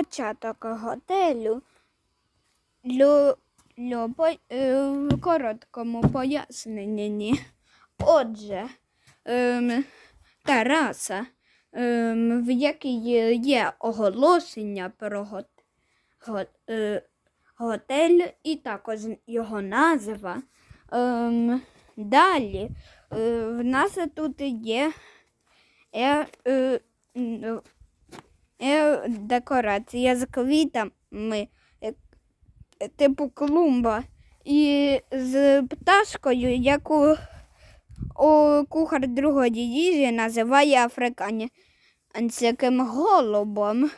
початок готелю лю, лю, по, е, в короткому поясненні. Отже, ем, тераса, ем, в якій є оголошення про гот, го, е, готель і також його назва. Ем, далі е, в нас тут є е, е, декорація з квітами, е, е, типу клумба, і з пташкою, яку кухар другої їжі називає африканським голубом.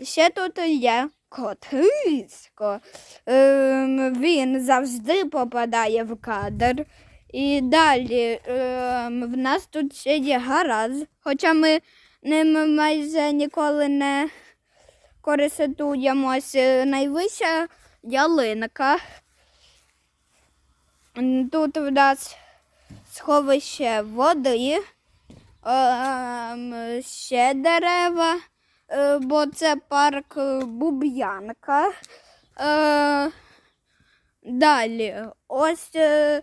Ще тут є котисько. Ем, він завжди попадає в кадр. І далі ем, в нас тут ще є гараж, хоча ми ним майже ніколи не користуємось. Найвища ялинка. Тут в нас сховище води, ем, ще дерева, е, бо це парк Буб'янка. Е, Далі, ось е,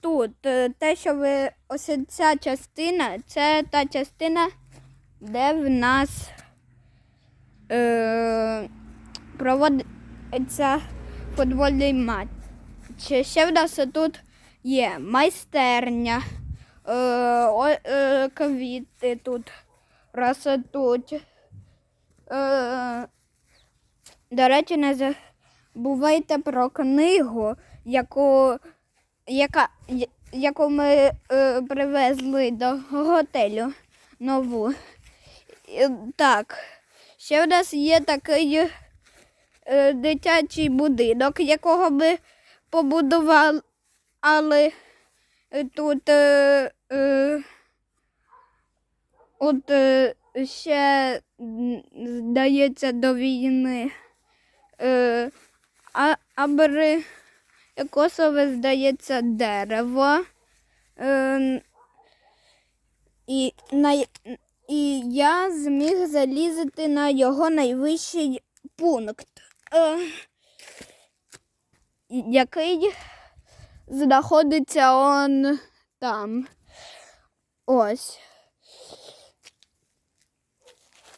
тут те, що ви ось ця частина, це та частина, де в нас е, проводиться футбольний матч. Ще в нас тут є майстерня, е, е, квіти тут ростуть. Е, до речі, не забувайте про книгу, яку, яка, яку ми е, привезли до готелю нову. І, так, ще в нас є такий е, дитячий будинок, якого ми побудували але е, тут е, е, от е, ще здається до війни. Е, а, абри косове здається дерево. Е, і, на, і я зміг залізти на його найвищий пункт, е, який знаходиться он там. Ось.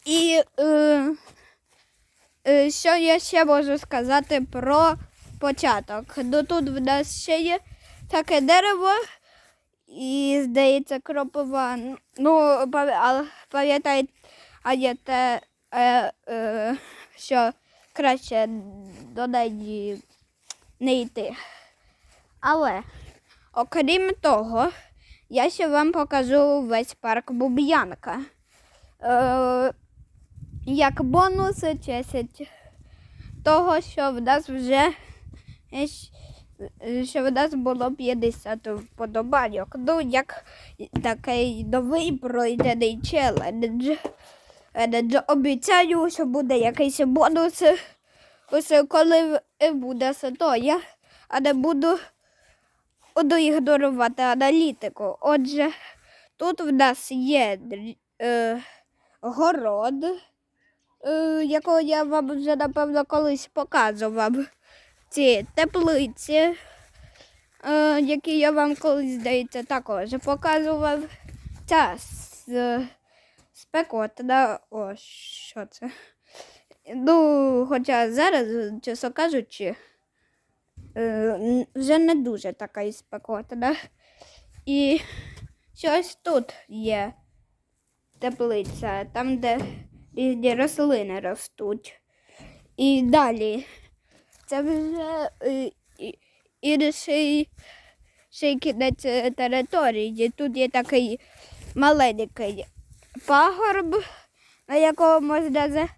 І е, е, що я ще можу сказати про початок? Ну тут в нас ще є таке дерево і, здається, кропива. Ну, пам'ятаєте, е, е, що краще до неї не йти. Але, окрім того, я ще вам покажу весь парк Буб'янка. Е, як бонус честь того, що в нас вже що в нас було 50 вподобайок. Ну, як такий новий пройдений челендж. Обіцяю, що буде якийсь бонус, ось коли буде ситоя, а не буду буду ігнорувати аналітику. Отже, тут в нас є е, город, е, якого я вам вже, напевно, колись показував. Ці теплиці, е, які я вам колись, здається, також показував. Ця с- спекотна. О, що це? Ну, хоча зараз, чесно кажучи, е, вже не дуже така і спекотна. І щось тут є теплиця, там, де різні рослини ростуть. І далі це вже е, і- інший ще кінець е, території. Тут є такий маленький пагорб, на якого можна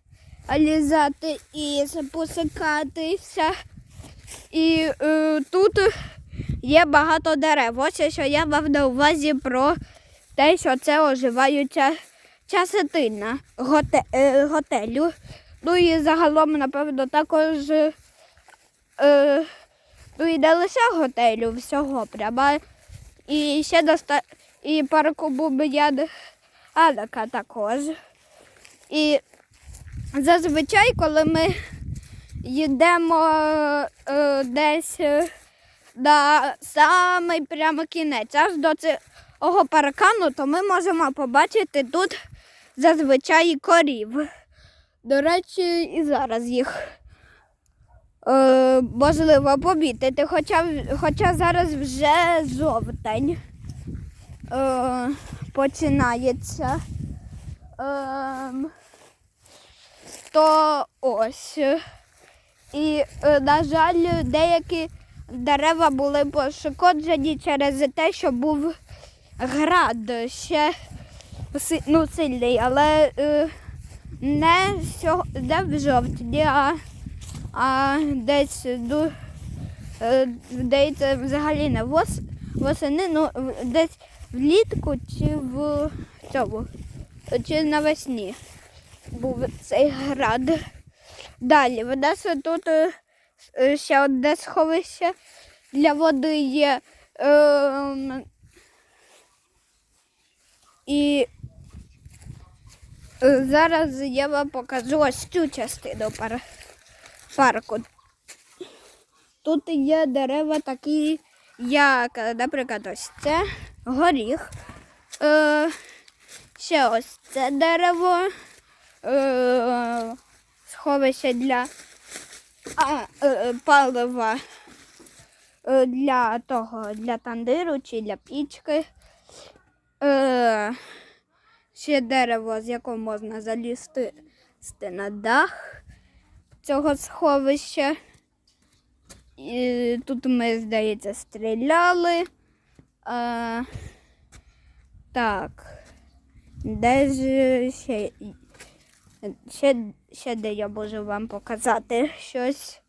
залізати і спускатися. І е, тут є багато дерев. Ось що я мав на увазі про те, що це оживаюча частина готе, е, готелю. Ну і загалом, напевно, також е, ну і не лише готелю, всього прямо. І ще доста... і парку Буб'ян Анака також. І зазвичай, коли ми йдемо е, десь е, на самий прямо кінець, аж до цього паркану, то ми можемо побачити тут зазвичай корів. До речі, і зараз їх е, можливо помітити, хоча, хоча зараз вже жовтень е, починається. Ем, то ось. І, е, на жаль, деякі дерева були пошкоджені через те, що був град ще ну, сильний, але е, не, сьо- не в жовтні, а, а десь ду, е, здається, взагалі не вос, восени, ну десь влітку чи в цьому, чи навесні був цей град. Далі, в нас тут е, е, ще одне сховище для води є. Ем, і е, зараз я вам покажу ось цю частину парку. Тут є дерева такі, як, наприклад, ось це горіх. Е, ще ось це дерево. Е, сховище для а, е, палива е, для того, для тандиру чи для пічки. Е, ще дерево, з якого можна залізти на дах цього сховища. І тут ми, здається, стріляли. Е, так. Де ж ще Ще, ще де я можу вам показати щось.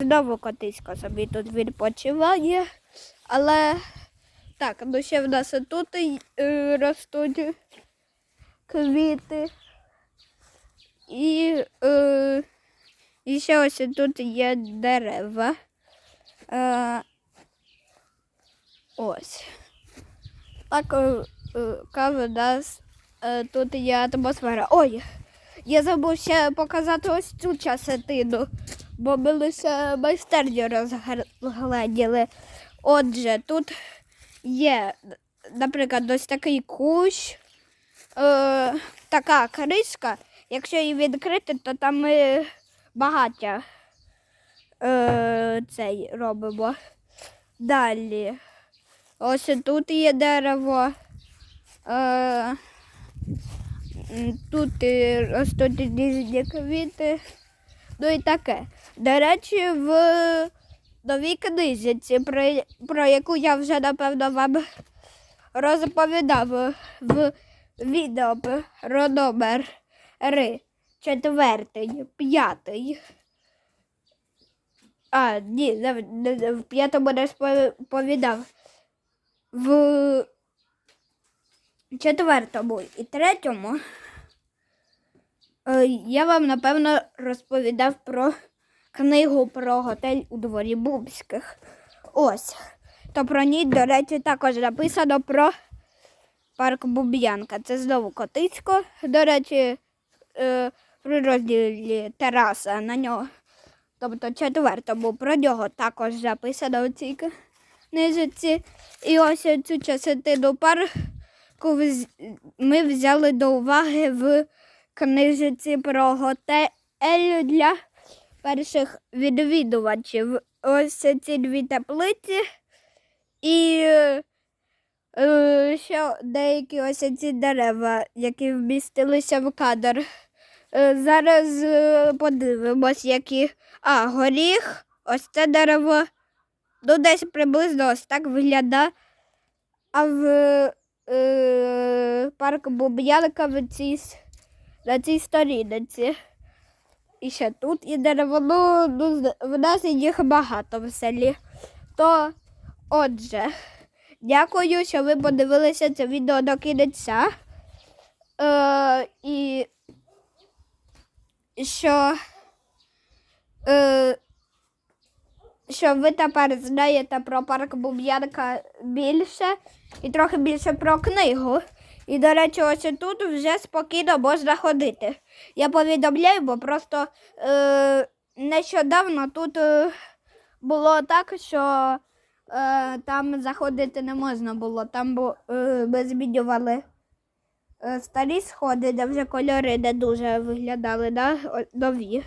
Знову котисько собі тут відпочиває, але так, ну ще в нас тут е, ростуть квіти. І, е, і ще ось тут є дерева. Е, ось. Так, е, е, нас е, тут є атмосфера. Ой, я забув ще показати ось цю частину, бо ми лише майстерню розгледіли. Отже, тут є, наприклад, ось такий кущ, е, така кришка. Якщо її відкрити, то там ми багаття е, цей робимо. Далі. Ось тут є дерево. Е, тут ростуть різні квіти. Ну і таке. До речі, в новій книзі, про, про яку я вже напевно вам розповідав в відео про номер Ри, четвертий, п'ятий. А, ні, в- п'ятому розповідав. В четвертому і третьому е, я вам напевно розповідав про книгу про готель у дворі Бубських. Ось. То про ній, до речі, також написано про парк Буб'янка. Це знову Котицько. До речі, е, при розділі тераса на нього. Тобто четвертому про нього також записано у цій книжці. І ось цю частину парку ми взяли до уваги в книжці про готель для перших відвідувачів. Ось ці дві теплиці і е, ще деякі ось ці дерева, які вмістилися в кадр. Е, Зараз е, подивимось, які. А, горіх, ось це дерево. Ну, десь приблизно ось так виглядає. А в е, парк цій, на цій сторінці. І ще тут є дерево. Ну, ну, в нас їх багато в селі. То, отже, дякую, що ви подивилися це відео до кінця. Е, і що, е, що ви тепер знаєте про парк Буб'янка більше і трохи більше про книгу. І, до речі, ось тут вже спокійно можна ходити. Я повідомляю, бо просто е, нещодавно тут е, було так, що е, там заходити не можна було. Там бу, е, ми змінювали старі сходи, де вже кольори не дуже виглядали, да? Нові.